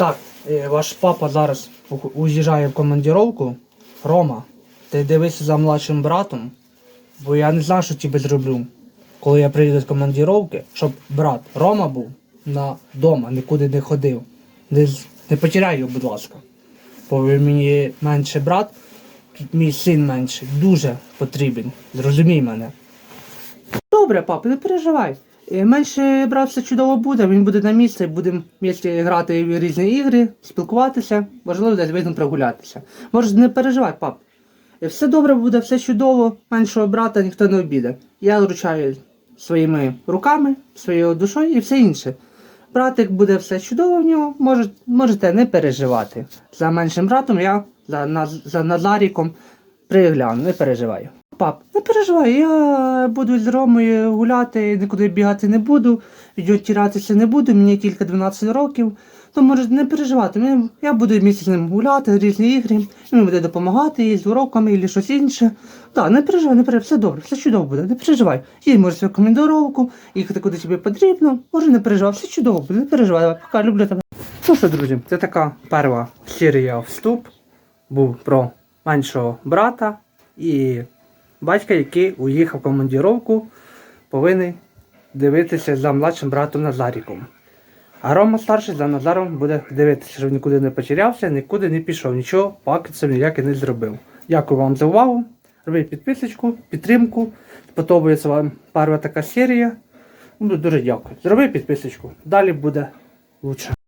Так, е, ваш папа зараз уїжджає в командировку. Рома, ти дивися за младшим братом, бо я не знаю, що тебе зроблю. Коли я приїду з командировки, щоб брат Рома був на дома, нікуди не ходив. Не, не потеряй його, будь ласка. Бо мені менший брат, мій син менший, дуже потрібен. Зрозумій мене. Добре, пап, не переживай. Е, Менше брат чудово буде, він буде на місці, будемо місці грати в різні ігри, спілкуватися, можливо, десь вийдемо прогулятися. Може, не переживай, пап. Е, Все добре буде, все чудово, меншого брата ніхто не обіде. Я вручаю своїми руками, своєю душою і все інше. Братик буде все чудово в нього, може, можете не переживати. За меншим братом я за, за Назаріком пригляну, не переживаю. Пап, не переживай, я буду з Ромою гуляти, нікуди бігати не буду, відтиратися не буду, мені тільки 12 років. То може не переживати. Я буду місяць з ним гуляти, різні ігри, він буде допомагати їй з уроками або щось інше. Так, не переживай, не переживай, все добре, все чудово буде, не переживай. Їдь, може, свою командировку, їхати куди тобі потрібно, може не переживай, все чудово буде, не переживай, пока, люблю тебе. Ну що, друзі, це така перша серія вступ був про меншого брата і батька, який уїхав в командировку, повинен дивитися за младшим братом Назаріком. А Рома старший за Назаром буде дивитися, щоб нікуди не потерявся, нікуди не пішов, нічого пакетцем ніяке не зробив. Дякую вам за увагу. Робіть підписочку, підтримку. Сподобається вам перша така серія. Буду дуже дякую. Зроби підписочку. Далі буде лучше.